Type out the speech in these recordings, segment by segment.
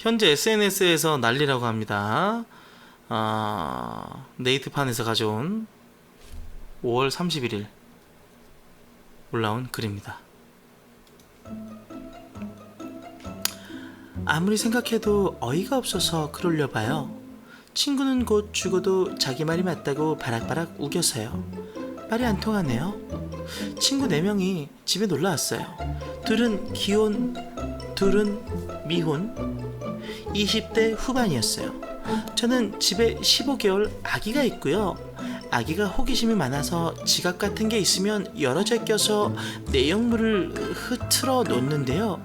현재 SNS에서 난리라고 합니다. 아, 네이트판에서 가져온 5월 31일 올라온 글입니다. 아무리 생각해도 어이가 없어서 그러려 봐요. 친구는 곧 죽어도 자기 말이 맞다고 바락바락 우겨서요. 말이 안 통하네요. 친구 4명이 집에 놀러 왔어요. 둘은 기혼, 둘은 미혼, 20대 후반이었어요. 저는 집에 15개월 아기가 있고요. 아기가 호기심이 많아서 지갑 같은 게 있으면 여러 재 껴서 내용물을 흐트러 놓는데요.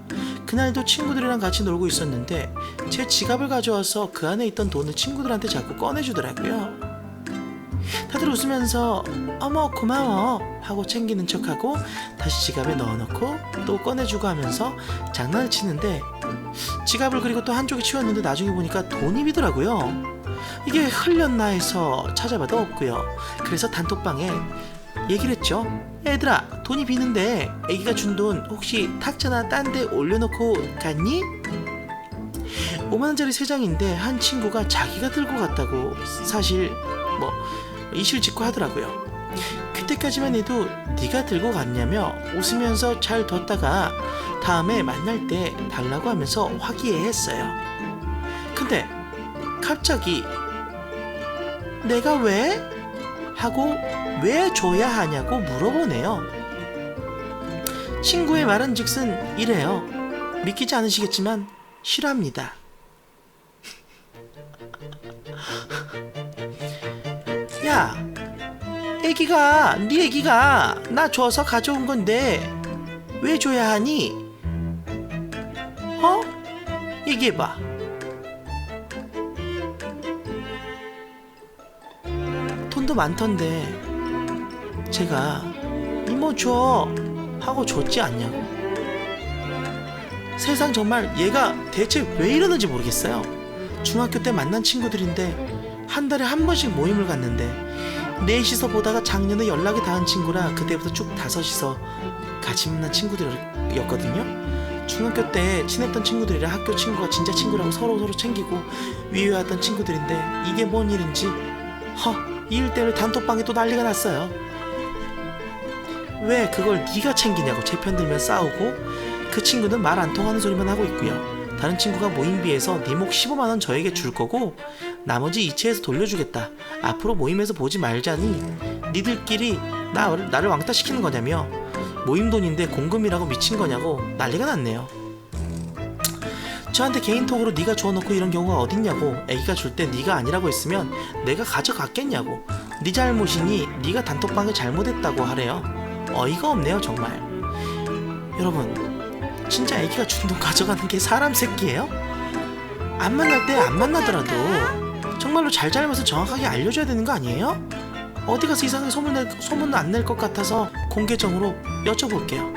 그날도 친구들이랑 같이 놀고 있었는데 제 지갑을 가져와서 그 안에 있던 돈을 친구들한테 자꾸 꺼내주더라고요. 다들 웃으면서 어머 고마워 하고 챙기는 척하고 다시 지갑에 넣어놓고 또 꺼내주고 하면서 장난을 치는데 지갑을 그리고 또 한쪽에 치웠는데 나중에 보니까 돈이 비더라고요. 이게 흘렸나 해서 찾아봐도 없고요. 그래서 단톡방에 얘기를 했죠. 얘들아 돈이 비는데 애기가 준 돈 혹시 탁자나 딴 데 올려놓고 갔니? 5만원짜리 세 장인데 한 친구가 자기가 들고 갔다고 사실 뭐 이실직고 하더라고요. 그때까지만 해도 네가 들고 갔냐며 웃으면서 잘 뒀다가 다음에 만날 때 달라고 하면서 화기애애했어요. 근데 갑자기 내가 왜? 하고 왜 줘야 하냐고 물어보네요. 친구의 말은 즉슨 이래요. 믿기지 않으시겠지만 싫어합니다. 야, 애기가 네 애기가 나 줘서 가져온 건데 왜 줘야 하니? 어? 얘기해봐. 돈도 많던데 제가 이모 줘 하고 줬지 않냐고. 세상 정말 얘가 대체 왜 이러는지 모르겠어요. 중학교 때 만난 친구들인데 한 달에 한 번씩 모임을 갔는데 넷이서 보다가 작년에 연락이 닿은 친구라 그때부터 쭉 다섯이서 같이 만난 친구들이었거든요. 중학교 때 친했던 친구들이라 학교 친구가 진짜 친구라고 서로 서로 챙기고 위로하던 친구들인데 이게 뭔 일인지 허이일 때문에 단톡방에 또 난리가 났어요. 왜 그걸 네가 챙기냐고 제편 들면 싸우고 그 친구는 말 안 통하는 소리만 하고 있고요. 다른 친구가 모임비에서 네 목 15만 원 저에게 줄 거고 나머지 이체해서 돌려주겠다. 앞으로 모임에서 보지 말자니. 니들끼리 나, 나를 왕따 시키는 거냐며. 모임 돈인데 공금이라고 미친 거냐고. 난리가 났네요. 저한테 개인톡으로 네가 주워놓고 이런 경우가 어딨냐고. 애기가 줄 때 네가 아니라고 했으면 내가 가져갔겠냐고. 네 잘못이니 네가 단톡방에 잘못했다고 하래요. 어이가 없네요 정말. 여러분 진짜 애기가 준 돈 가져가는 게 사람 새끼예요? 안 만날 때 안 만나더라도 정말로 잘잘못을 정확하게 알려줘야 되는 거 아니에요? 어디 가서 이상하게 소문 낼, 소문 안 낼 것 같아서 공개적으로 여쭤볼게요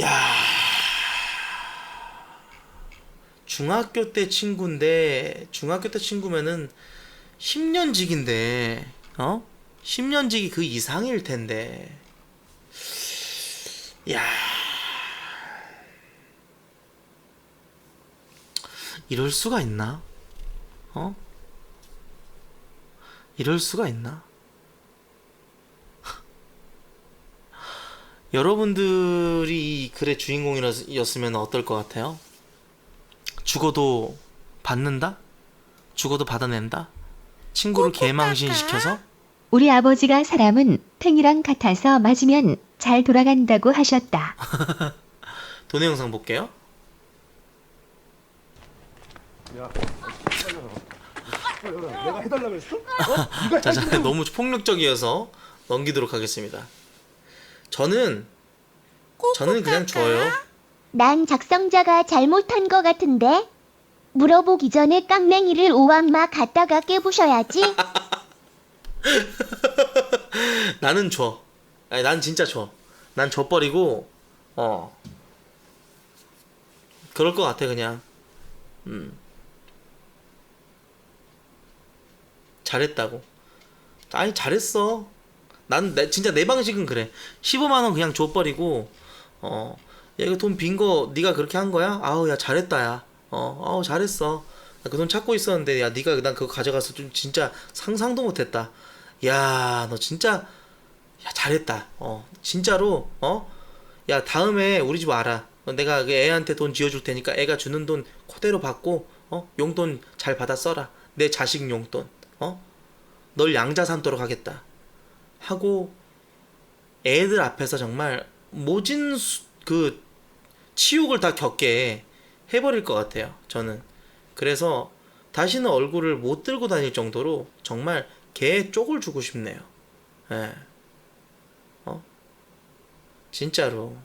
야 중학교 때 친구인데 중학교 때 친구면은 10년 직인데 어? 10년 직이 그 이상일 텐데 야 이럴 수가 있나? 어? 이럴 수가 있나? 여러분들이 이 글의 주인공이었으면 어떨 것 같아요? 죽어도 받는다? 죽어도 받아낸다? 친구를 개망신시켜서? 우리 아버지가 사람은 탱이랑 같아서 맞으면 잘 돌아간다고 하셨다. 돈의 영상 볼게요. 내가 해달라고 했어? 어? 네가 자, 자, 너무 폭력적이어서 넘기도록 하겠습니다. 저는 저는 그냥 줘요. 난 작성자가 잘못한 것 같은데 물어보기 전에 깡맹이를 오왕마 갖다가 깨부셔야지 나는 줘. 아니, 난 진짜 줘. 난 줘버리고 어 그럴 것 같아 그냥. 음 잘했다고. 아니 잘했어. 난 내- 진짜 내 방식은 그래. 15만 원 그냥 줘버리고 어 야 이거 돈 빈 거 네가 그렇게 한 거야? 아우 야 잘했다 야 어 아우 잘했어. 나그돈 찾고 있었는데 야 네가 난 그거 가져가서 좀 진짜 상상도 못했다. 야 너 진짜 야 잘했다. 어 진짜로 어 야 다음에 우리 집 와라. 어, 내가 그 애한테 돈 지어줄 테니까 애가 주는 돈 그대로 받고 어? 용돈 잘 받아 써라. 내 자식 용돈 어 널 양자 삼도록 하겠다 하고 애들 앞에서 정말 모진 수- 그 치욕을 다 겪게 해버릴 것 같아요 저는 그래서 다시는 얼굴을 못 들고 다닐 정도로 정말 개 쪽을 주고 싶네요 예. 어? 진짜로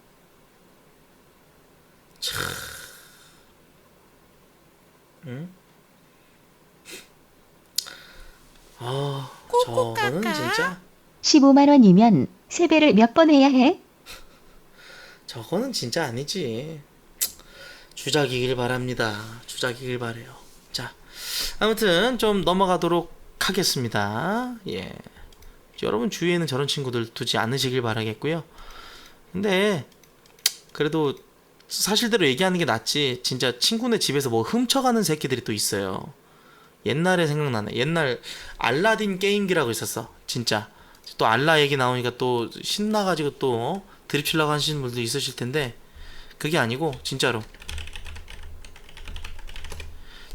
참 응? 아 저거는 진짜 15만 원이면 세배를 몇 번 해야 해? 저거는 진짜 아니지. 주작이길 바랍니다. 주작이길 바래요. 자, 아무튼 좀 넘어가도록 하겠습니다. 예. 여러분 주위에는 저런 친구들 두지 않으시길 바라겠고요. 근데 그래도 사실대로 얘기하는 게 낫지. 진짜 친구네 집에서 뭐 훔쳐가는 새끼들이 또 있어요. 옛날에 생각나네. 옛날 알라딘 게임기라고 있었어. 진짜. 또 알라 얘기 나오니까 또 신나가지고 또 어? 드립 치려고 하시는 분도 있으실 텐데 그게 아니고 진짜로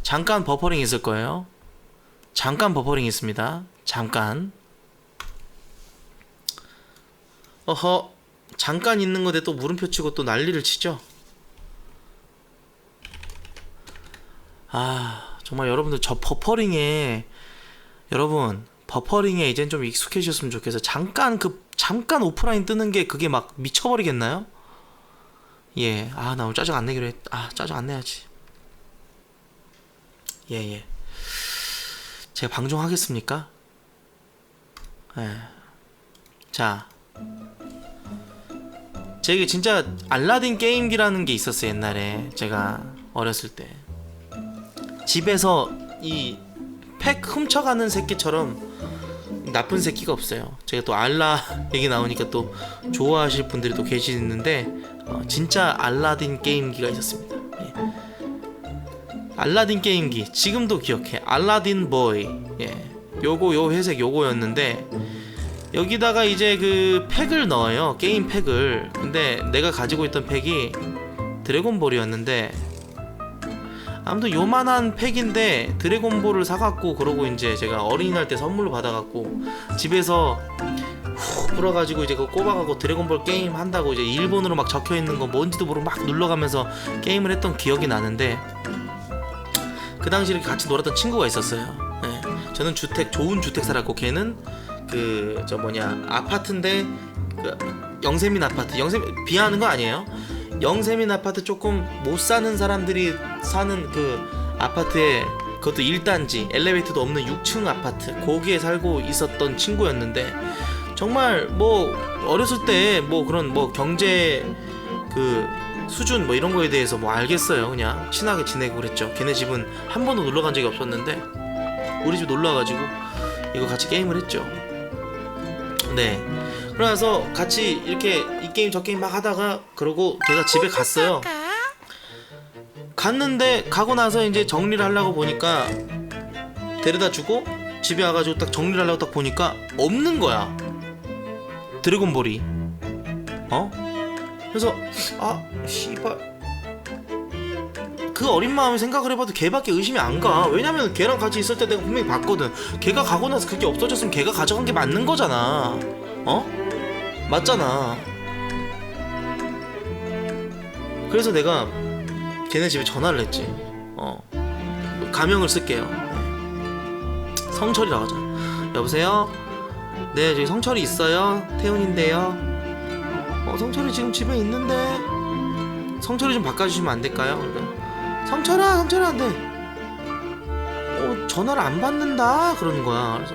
잠깐 버퍼링 있을 거예요. 잠깐 버퍼링 있습니다. 잠깐. 어허 잠깐 있는 건데 또 물음표 치고 또 난리를 치죠. 아 정말 여러분들 저 버퍼링에 여러분 버퍼링에 이젠 좀 익숙해지셨으면 좋겠어. 잠깐 그 잠깐 오프라인 뜨는 게 그게 막 미쳐버리겠나요? 예, 아 나 오늘 짜증 안 내기로 했. 아 짜증 안 내야지. 예 예. 제가 방종하겠습니까? 예. 자, 제게 진짜 알라딘 게임기라는 게 있었어요 옛날에 제가 어렸을 때 집에서 이 팩 훔쳐가는 새끼처럼 나쁜 새끼가 없어요. 제가 또 알라 얘기 나오니까 또 좋아하실 분들이 또 계시는데 어, 진짜 알라딘 게임기가 있었습니다. 예. 알라딘 게임기 지금도 기억해. 알라딘 보이. 예. 요거 요 회색 요거였는데 여기다가 이제 그 팩을 넣어요. 게임 팩을. 근데 내가 가지고 있던 팩이 드래곤볼이었는데 아무튼 요만한 팩인데 드래곤볼을 사갖고 그러고 이제 제가 어린이날 때 선물로 받아갖고 집에서 후 불어가지고 이제 그거 꼽아갖고 드래곤볼 게임 한다고 이제 일본어로 막 적혀있는 거 뭔지도 모르고 막 눌러가면서 게임을 했던 기억이 나는데 그 당시에 같이 놀았던 친구가 있었어요. 예. 저는 주택 좋은 주택 살았고 걔는 그 저 뭐냐 아파트인데 그 영세민 아파트. 영세민 비하하는 거 아니에요? 영세민 아파트 조금 못 사는 사람들이 사는 그 아파트에 그것도 1단지 엘리베이터도 없는 6층 아파트 거기에 살고 있었던 친구였는데 정말 뭐 어렸을 때 뭐 그런 뭐 경제 그 수준 뭐 이런 거에 대해서 뭐 알겠어요. 그냥 친하게 지내고 그랬죠. 걔네 집은 한 번도 놀러 간 적이 없었는데 우리 집 놀러 와가지고 이거 같이 게임을 했죠. 네. 그러나서 같이 이렇게 이 게임 저 게임 막 하다가 그러고 걔가 집에 갔어요. 갔는데 가고 나서 이제 정리를 하려고 보니까 데려다 주고 집에 와가지고 딱 정리를 하려고 딱 보니까 없는 거야. 드래곤볼이. 어? 그래서 아 씨발 그 어린 마음에 생각을 해봐도 걔밖에 의심이 안 가. 왜냐면 걔랑 같이 있을 때 내가 분명히 봤거든. 걔가 가고 나서 그게 없어졌으면 걔가 가져간 게 맞는 거잖아. 어? 맞잖아. 그래서 내가 걔네 집에 전화를 했지. 어. 가명을 쓸게요. 성철이라고 하자. 여보세요? 네, 저기 성철이 있어요. 태훈인데요. 어, 성철이 지금 집에 있는데. 성철이 좀 바꿔주시면 안 될까요? 성철아, 성철아, 안 돼. 어, 전화를 안 받는다. 그러는 거야. 그래서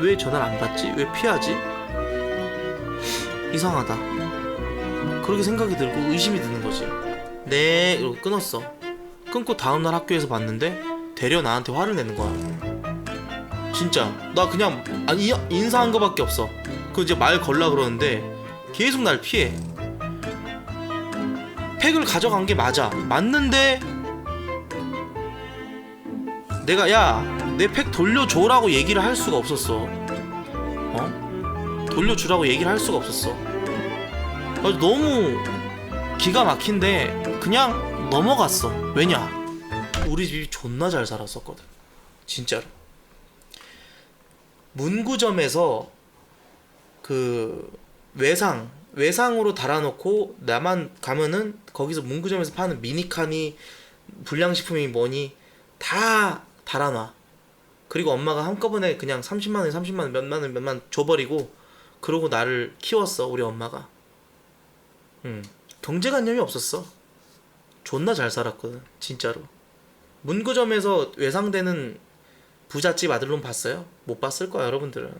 왜 전화를 안 받지? 왜 피하지? 이상하다. 그렇게 생각이 들고 의심이 드는 거지. 네, 이러고 끊었어. 끊고 다음날 학교에서 봤는데 대려 나한테 화를 내는 거야. 진짜 나 그냥 아니 인사한 거밖에 없어. 그 이제 말 걸라 그러는데 계속 날 피해. 팩을 가져간 게 맞아. 맞는데 내가 야 내 팩 돌려줘라고 얘기를 할 수가 없었어. 어? 돌려주라고 얘기를 할 수가 없었어. 그래서 너무 기가 막힌데 그냥 넘어갔어. 왜냐? 우리 집이 존나 잘 살았었거든. 진짜로. 문구점에서 그 외상 외상으로 달아놓고 나만 가면은 거기서 문구점에서 파는 미니칸이 불량식품이 뭐니 다 달아놔. 그리고 엄마가 한꺼번에 그냥 30만 원, 30만 원, 몇만 원, 몇만 원 줘버리고 그러고 나를 키웠어 우리 엄마가. 음 경제관념이 없었어. 존나 잘 살았거든 진짜로. 문구점에서 외상되는 부잣집 아들놈 봤어요? 못 봤을 거야 여러분들은.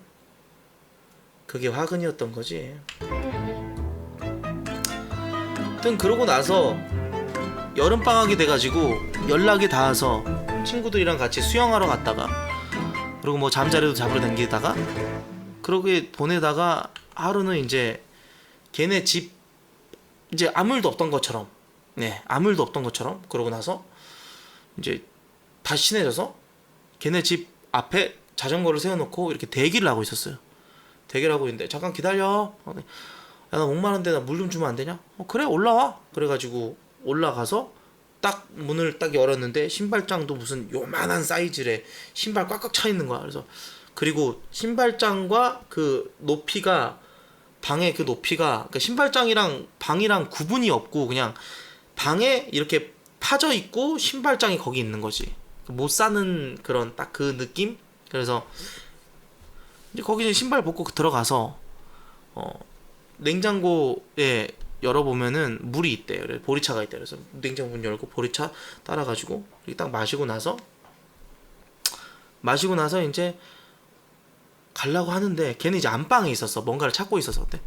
그게 화근이었던 거지. 하여튼 그러고 나서 여름 방학이 돼가지고 연락이 닿아서 친구들이랑 같이 수영하러 갔다가 그리고 뭐 잠자리도 잡으러 다니다가 그러게 보내다가 하루는 이제 걔네 집 이제 아무 일도 없던 것처럼 네 아무 일도 없던 것처럼 그러고 나서 이제 다시 친해져서 걔네 집 앞에 자전거를 세워놓고 이렇게 대기를 하고 있었어요. 대기를 하고 있는데 잠깐 기다려. 야 나 목마른데 나 물 좀 주면 안 되냐? 어 그래 올라와. 그래가지고 올라가서 딱 문을 딱 열었는데 신발장도 무슨 요만한 사이즈래 신발 꽉꽉 차 있는 거야. 그래서 그리고 신발장과 그 높이가 방의 그 높이가 그러니까 신발장이랑 방이랑 구분이 없고 그냥 방에 이렇게 파져 있고 신발장이 거기 있는 거지. 못 사는 그런 딱 그 느낌? 그래서 이제 거기 신발 벗고 들어가서 어 냉장고에 열어보면은 물이 있대요. 그래서 보리차가 있대. 그래서 냉장고 문 열고 보리차 따라가지고 딱 마시고 나서 마시고 나서 이제 가려고 하는데 걔는 이제 안방에 있었어. 뭔가를 찾고 있어서 근데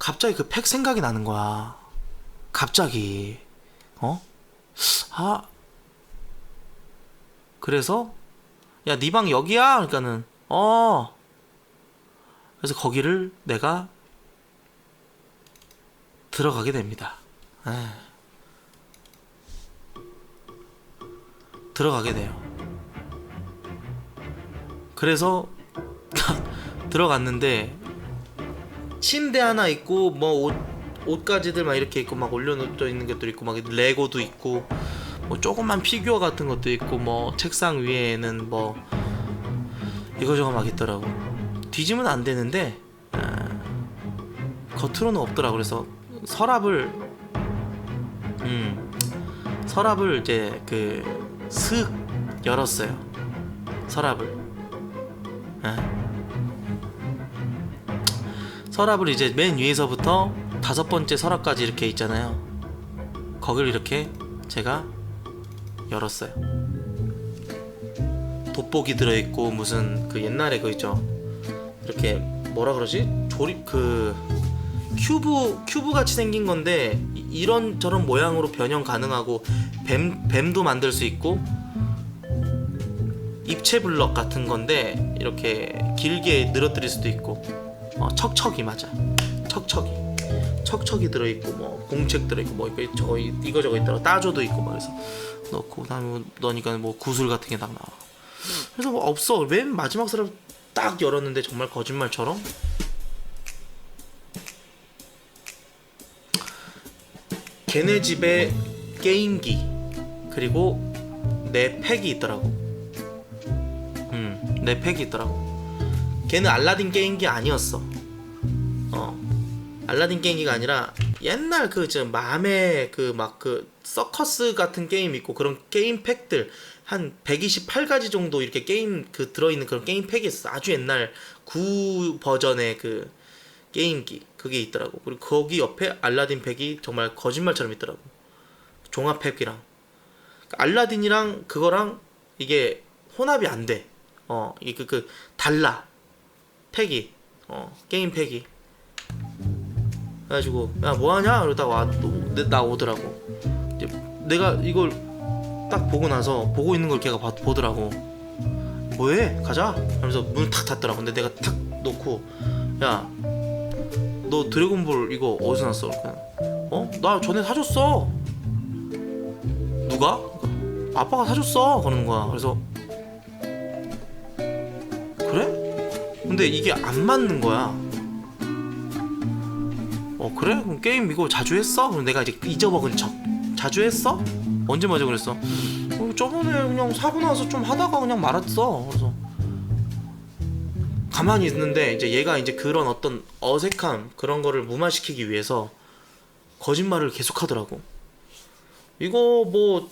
갑자기 그 팩 생각이 나는 거야. 갑자기 어? 아 그래서 야 네 방 여기야? 그러니까는 어 그래서 거기를 내가 들어가게 됩니다. 에이. 들어가게 돼요. 그래서 들어갔는데 침대 하나 있고 뭐 옷 옷가지들 막 이렇게 있고 막 올려놓져 있는 것도 있고 막 레고도 있고 뭐 조그만 피규어 같은 것도 있고 뭐 책상 위에는 뭐 이거저거 막 있더라고. 뒤지면 안 되는데 아, 겉으로는 없더라. 그래서 서랍을 음 서랍을 이제 그 슥 열었어요. 서랍을. 예. 서랍을 이제 맨 위에서부터 다섯 번째 서랍까지 이렇게 있잖아요. 거기를 이렇게 제가 열었어요. 돋보기 들어있고 무슨 그 옛날에 그 있죠. 이렇게 뭐라 그러지? 조립 그 큐브 큐브 같이 생긴 건데 이- 이런 저런 모양으로 변형 가능하고 뱀 뱀도 만들 수 있고 입체 블럭 같은 건데 이렇게 길게 늘어뜨릴 수도 있고 어, 척척이 맞아. 척척이. 척척이 들어있고 뭐 공책 들어있고 뭐 이거 저거 이거 저거 있더라. 따조도 있고 막 그래서 넣고 그다음에 뭐 넣으니까 뭐 구슬 같은 게 딱 나와. 그래서 뭐 없어. 맨 마지막 사람 딱 열었는데 정말 거짓말처럼? 걔네 집에 게임기 그리고 내 팩이 있더라고. 음, 내 팩이 있더라고. 걔는 알라딘 게임기 아니었어. 어, 알라딘 게임기가 아니라 옛날 그저 맘에 그 막 그 서커스 같은 게임 있고 그런 게임 팩들 한 128가지 정도 이렇게 게임 그 들어있는 그런 게임 팩이 있어. 아주 옛날 구 버전의 그 게임기 그게 있더라고. 그리고 거기 옆에 알라딘 팩이 정말 거짓말처럼 있더라고. 종합 팩이랑 그러니까 알라딘이랑 그거랑 이게 혼합이 안 돼. 어, 이게 그, 그 달라. 팩이 어 게임 팩이. 그래가지고 야 뭐하냐? 그러다 와, 나 오더라고. 이제 내가 이걸 딱 보고 나서 보고 있는 걸 걔가 봐- 보더라고. 뭐해? 가자. 하면서 문을 탁 닫더라고. 근데 내가 탁 놓고 야, 너 드래곤볼 이거 어디서 났어? 어? 나 전에 사줬어. 누가? 아빠가 사줬어. 그러는 거야. 그래서 근데 이게 안 맞는 거야. 어 그래? 그럼 게임 이거 자주 했어? 그럼 내가 이제 잊어먹은 척. 자주 했어? 언제 맞아 그랬어? 어, 저번에 그냥 사고 나서 좀 하다가 그냥 말았어. 그래서 가만히 있는데 이제 얘가 이제 그런 어떤 어색함 그런 거를 무마시키기 위해서 거짓말을 계속하더라고. 이거 뭐뭐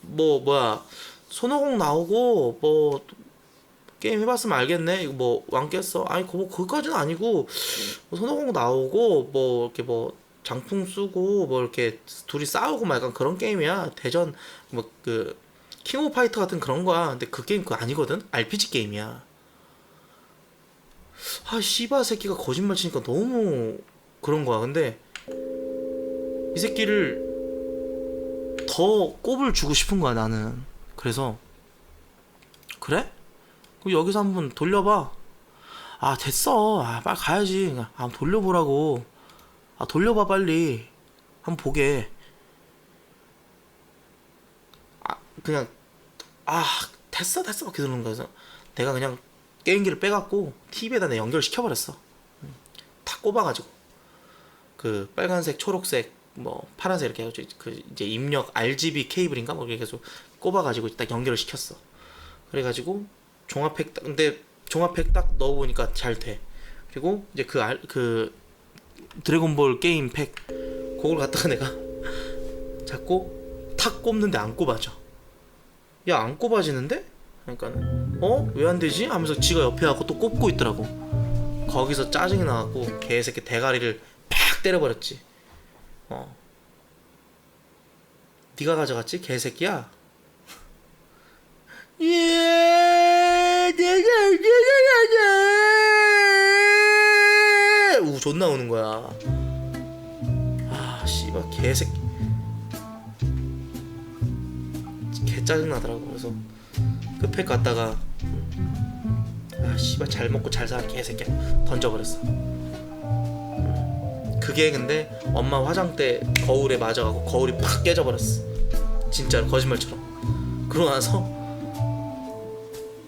뭐야 손오공 나오고 뭐 게임 해봤으면 알겠네. 이거 뭐 왕 깼어? 아니 그거 그까지는 아니고 뭐 손오공 나오고 뭐 이렇게 뭐 장풍 쓰고 뭐 이렇게 둘이 싸우고 막 약간 그런 게임이야. 대전 뭐 그 킹 오브 파이터 같은 그런 거야. 근데 그 게임 그거 아니거든. RPG 게임이야. 아 씨바 새끼가 거짓말 치니까 너무 그런 거야. 근데 이 새끼를 더 꼽을 주고 싶은 거야 나는. 그래서 그래? 그럼 여기서 한번 돌려봐. 아 됐어. 아 빨리 가야지. 아 돌려보라고. 아 돌려봐 빨리. 한번 보게. 아 그냥 아 됐어 됐어 이렇게 그러는 거여서 내가 그냥 게임기를 빼갖고 TV에다 내 연결시켜 버렸어. 다 꼽아가지고 그 빨간색, 초록색, 뭐 파란색 이렇게 해가지고 그 이제 입력 RGB 케이블인가 뭐 이렇게 해서 꼽아가지고 딱 연결을 시켰어. 그래가지고 종합팩 딱 근데 종합팩 딱 넣어보니까 잘 돼. 그리고 이제 그 알 그 드래곤볼 게임 팩 그걸 갖다가 내가 자꾸 탁 꼽는데 안 꼽아져. 야 안 꼽아지는데? 그러니까는 어? 왜 안 되지? 하면서 지가 옆에 하고 또 꼽고 있더라고. 거기서 짜증이 나갖고 개새끼 대가리를 팍 때려버렸지. 어. 네가 가져갔지? 개새끼야. 예. 우 존나 우는 거야. 아, 씨발 개새끼. 개 짜증 나더라고. 그래서 그팩 갖다가 아 씨발 잘 먹고 잘 살아 개새끼야 던져버렸어. 음. 그게 근데 엄마 화장대 거울에 맞아가고 거울이 팍 깨져버렸어. 진짜로 거짓말처럼. 그러고 나서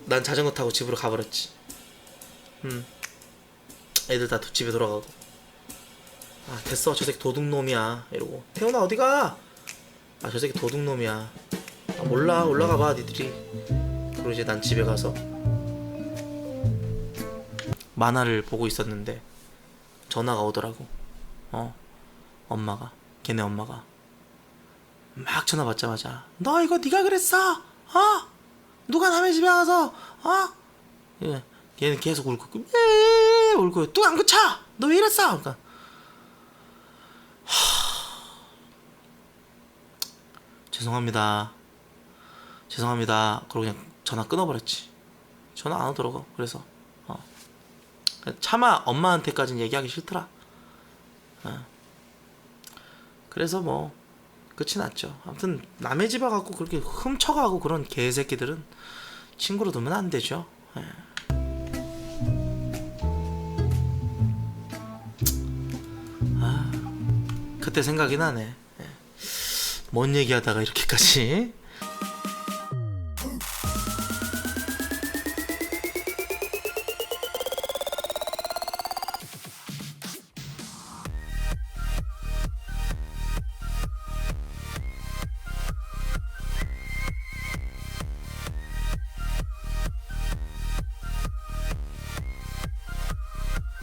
난 자전거 타고 집으로 가버렸지. 음. 애들 다 집에 돌아가고. 아 됐어 저 새끼 도둑놈이야 이러고 태훈아 어디 가? 아 저 새끼 도둑놈이야. 아, 몰라 올라가 봐 니들이. 그리고 이제 난 집에 가서 만화를 보고 있었는데 전화가 오더라고. 어, 엄마가 걔네 엄마가 막 전화 받자마자 너 이거 네가 그랬어? 어? 누가 남의 집에 와서 어? 예, 얘는 계속 울고 있고 에 울고 뚝안 그쳐? 너 왜 이랬어? 그러니까 하... 죄송합니다. 죄송합니다. 그러고 그냥 전화 끊어버렸지. 전화 안 오더라고. 그래서 어. 차마 엄마한테까지는 얘기하기 싫더라. 어. 그래서 뭐 끝이 났죠. 아무튼 남의 집 와갖고 그렇게 훔쳐가고 그런 개새끼들은 친구로 두면 안 되죠. 예. 아, 그때 생각이 나네. 예. 뭔 얘기하다가 이렇게까지